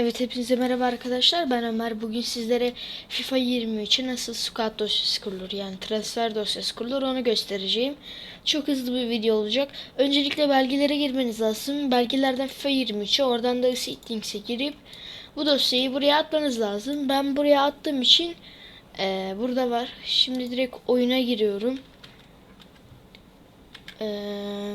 Evet hepinize merhaba arkadaşlar. Ben Ömer. Bugün sizlere FIFA 23'e nasıl squad dosyası kurulur yani transfer dosyası kurulur onu göstereceğim. Çok hızlı bir video olacak. Öncelikle belgelere girmeniz lazım. Belgelerden FIFA 23'e oradan da Settings'e girip bu dosyayı buraya atmanız lazım. Ben buraya attığım için eee, burada var. Şimdi direkt oyuna giriyorum. Eee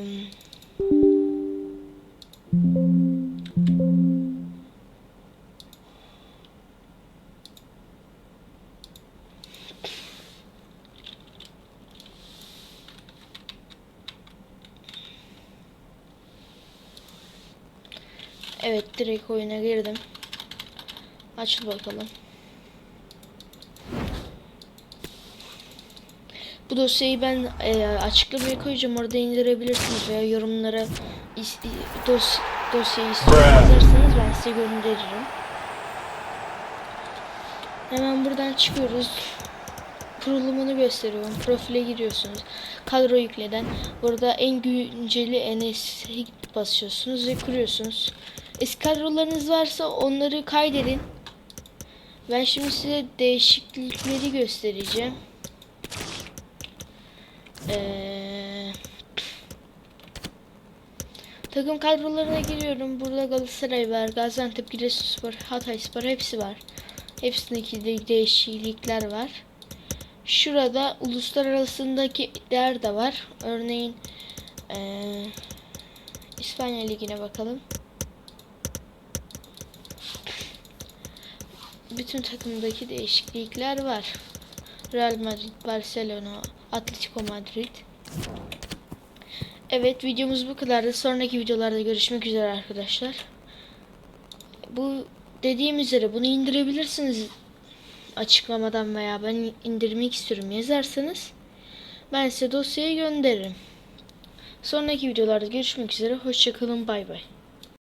Evet direkt oyuna girdim. Açıl bakalım. Bu dosyayı ben e, açıklamaya koyacağım. Orada indirebilirsiniz veya yorumlara is, dos, dosyayı yazarsanız ben size gönderirim. Hemen buradan çıkıyoruz. Kurulumunu gösteriyorum. Profile giriyorsunuz. Kadro yükleden. Burada en günceli NS'e basıyorsunuz ve kuruyorsunuz. Eski kadrolarınız varsa onları kaydedin. Ben şimdi size değişiklikleri göstereceğim. Ee, takım kadrolarına giriyorum. Burada Galatasaray var, Gaziantep, Giresunspor, Hatayspor hepsi var. Hepsindeki de değişiklikler var. Şurada uluslararasındaki değer de var. Örneğin eee, İspanya Ligi'ne bakalım. Bütün takımdaki değişiklikler var. Real Madrid, Barcelona, Atletico Madrid. Evet videomuz bu kadardı. Sonraki videolarda görüşmek üzere arkadaşlar. Bu dediğim üzere bunu indirebilirsiniz açıklamadan veya ben indirmek istiyorum yazarsanız ben size dosyayı gönderirim. Sonraki videolarda görüşmek üzere. Hoşçakalın. Bay bay.